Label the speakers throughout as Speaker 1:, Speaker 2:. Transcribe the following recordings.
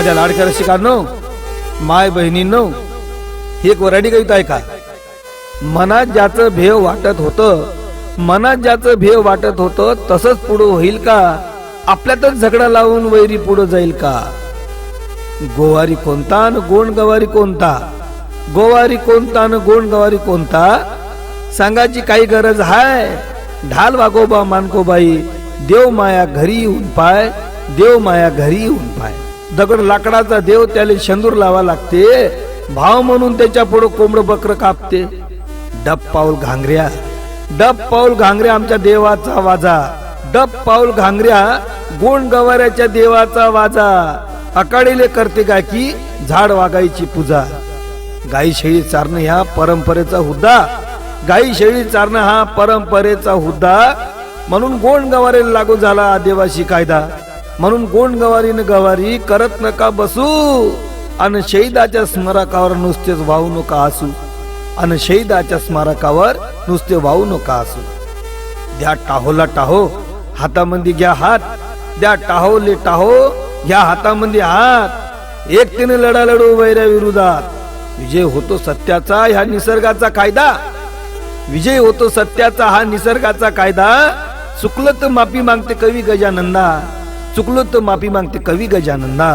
Speaker 1: माझ्या लाडक्या रसिकांनो माय बहिणींनो ही एक वराडी कविता आहे का मनात ज्याचं भेव वाटत होतं मनात ज्याचं भेव वाटत होतं तसंच पुढं होईल का? आपल्यातच झगडा लावून वैरी पुढं जाईल का? गोवारी कोणता न गोंड गवारी कोणता? गोवारी कोणता न गोंड गवारी कोणता? सांगायची काही गरज हाय? ढाल वागोबा मानकोबाई देव माया घरी येऊन पाय देव माया घरी येऊन पाय. दगड लाकडाचा देव त्याला शेंदूर लावा लागते. भाव म्हणून त्याच्या पुढे कोंबड बकर कापते. डब पाऊल घांगऱ्या. डब पाऊल घांगऱ्या आमच्या देवाचा वाजा. डब पाऊल घांगऱ्या गोंड गवाऱ्याच्या देवाचा वाजा. अकाडीले करते काय की झाड वागायची पूजा. गाई शेळी चारणं ह्या परंपरेचा हुद्दा. गाई शेळी चारणं हा परंपरेचा हुद्दा. म्हणून गोंड गवारेला लागू झाला आदिवासी कायदा. म्हणून गोंड गवारीनं गवारी करत नका बसू. अन शहीदाच्या स्मारकावर नुसतेच वाहू नका असू. अन शहीदाच्या स्मारकावर नुसते वाहू नका असू. द्या टाहोला टाहो हातामध्ये घ्या हात. द्या टाहोले टाहो घ्या हातामध्ये हात. एकतेने लढा लढू वैऱ्या विरोधात. विजय होतो सत्याचा ह्या निसर्गाचा कायदा. विजय होतो सत्याचा हा निसर्गाचा कायदा. चुकलं तर माफी मागते कवी गजानंदा. चुकलो तर माफी मागते कवी गजानंदा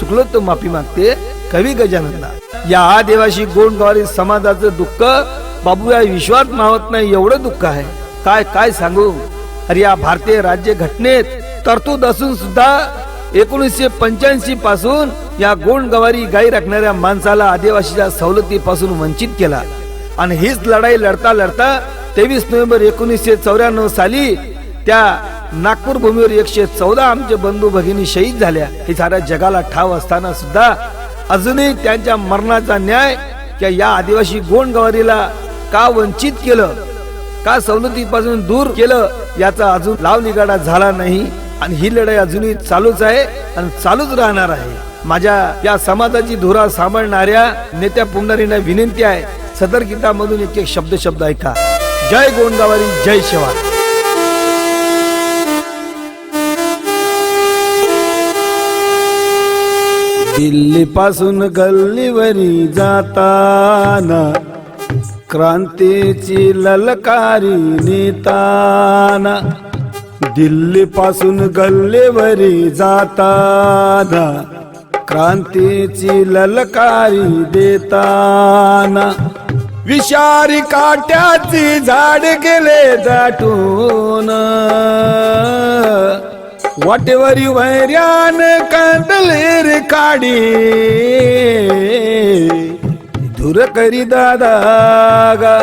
Speaker 1: चुकलो तर माफी मागते कवी गजानंदा या आदिवासी गोंडगावरी समाजाचं दुःख बाबू या विश्वात मावत नाही एवढं दुःख आहे. काय काय सांगू? अरे या भारतीय राज्य घटनेत तरतूद असून सुद्धा एकोणीसशे पंच्याऐंशी पासून या गोंडगवारी गाई राखणाऱ्या माणसाला आदिवासीच्या सवलतीपासून वंचित केला. आणि हीच लढाई लढता लढता तेवीस नोव्हेंबर एकोणीसशे चौऱ्याण्णव साली त्या नागपूर भूमीवर एकशे चौदा आमचे बंधू भगिनी शहीद झाल्या. हे साऱ्या जगाला ठाव असताना सुद्धा अजूनही त्यांच्या मरणाचा न्याय त्या या आदिवासी गोंडगवारीला का वंचित केलं? का सवलतीपासून दूर केलं? याचा अजून लाव निगाडा झाला नाही. आणि ही लढाई अजूनही चालूच आहे आणि चालूच राहणार आहे. माझ्या या समाजाची धुरा सांभाळणाऱ्या नेत्या पुंडारींना विनंती आहे. सदर गीतामधून एक एक शब्द शब्द ऐका. जय गोंडगावारी जय शेवा दिल्लीपासून गल्लीवरी जाताना क्रांतीची ललकारी नेताना दिल्लीपासून गल्लीवरी जाताना क्रांतीची ललकारी देताना विषारी काट्याची झाड गेले दाटून वाटेवरी वैर्यान कांदलेर काडी धुर करी दादा गा.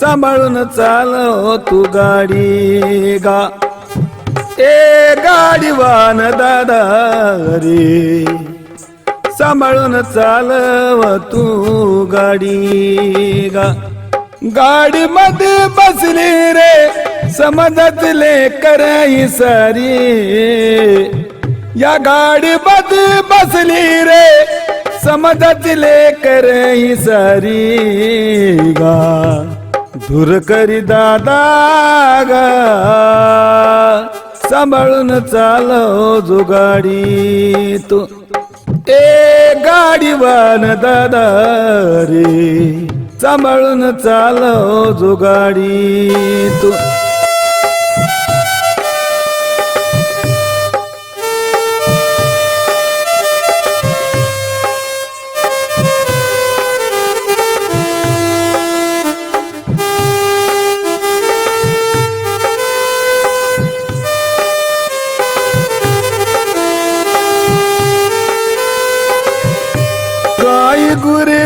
Speaker 1: सांभाळून चालव हो तू गाडी गा. ए गाडीवान दादा रे. सांभाळून चालव हो तू गाडी गा. गाडी मध्ये बसली रे. समजतले करई सारी या गाडी बद बसली रे समजतले करई सारी गा. धुर करी दादा गा. सांभाळून चालव जो गाडी तो. ए गाडीवान दादा रे सांभाळून चालव जो गाडी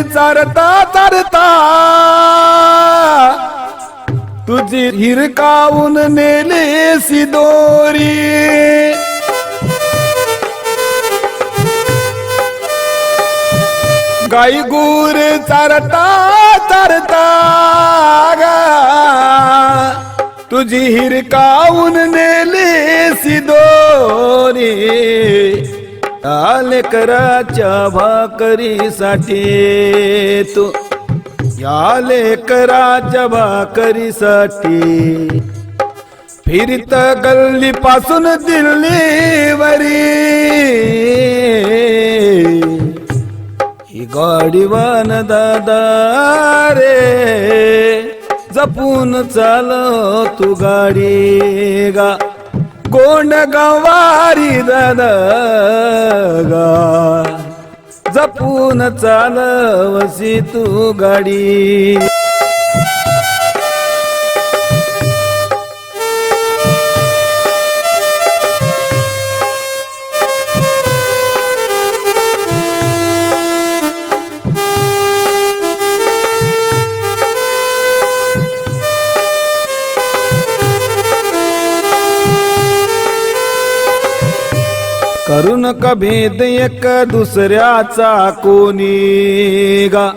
Speaker 1: चारता चारता. तुझी हिरकावून नेले सिदोरी गाई गुर चारता चारता. गा तुझी हिरकावून नेले सिदोरी लेकराच्या भाकरीसाठी. तू या लेकराच्या भाकरीसाठी. फिरत गल्ली पासून दिल्लीवरी. ही गाडीवान दादा रे जपून चाल तू गाडी गा. कोण गवारी दादा गा जपून चालवसी तू गाडी. नका भेद एक दुसऱ्याचा कोणी गा.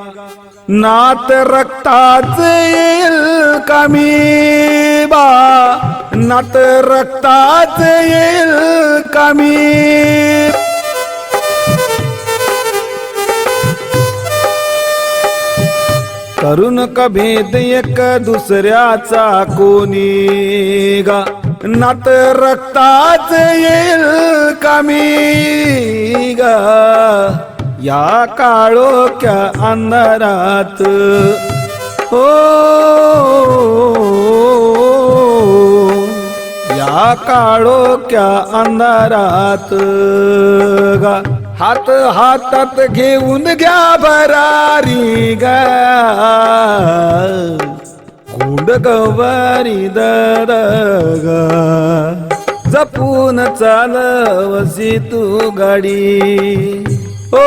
Speaker 1: नात रक्ताच येईल कमी बा? नात रक्ताच येईल कमी करून कभेद भेद एक दुसऱ्याचा कोणी गा. नात रक्ताच येईल कामी गा? या काळोख्या अंधारात. हो या काळोख्या अंधारात. गा हात हातात घेऊन घ्या भरारी गा. गुंड गवारी जपून चालवसी तू गाडी. ओ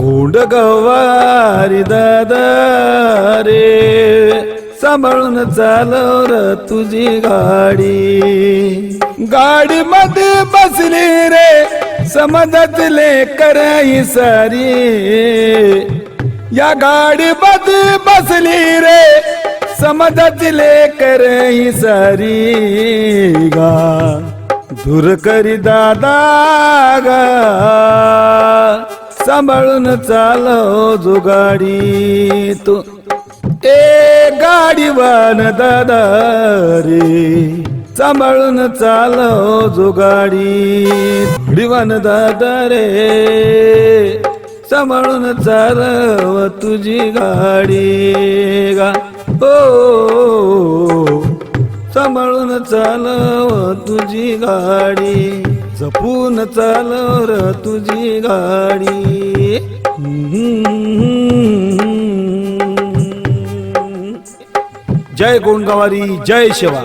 Speaker 1: गुंड दादा रे सांभाळून चालव र तुझी गाडी. गाडी मध्ये बसली रे समजतले कराई सारी. या गाडी बद बसली रे. समजतले लेकर सारी गा. दूर करी दादा गा. सांभाळून चालव हो जो गाडी तू. ए गाडीवान दादा रे. सांभाळून चालव हो जो गाडी गाडीवान दादा रे. सांभाळून चालव तुझी गाडी गा. हो, ओ सांभाळून चालव तुझी गाडी. जपून चालव र तुझी गाडी. जय गोंडगावारी जय शिवा.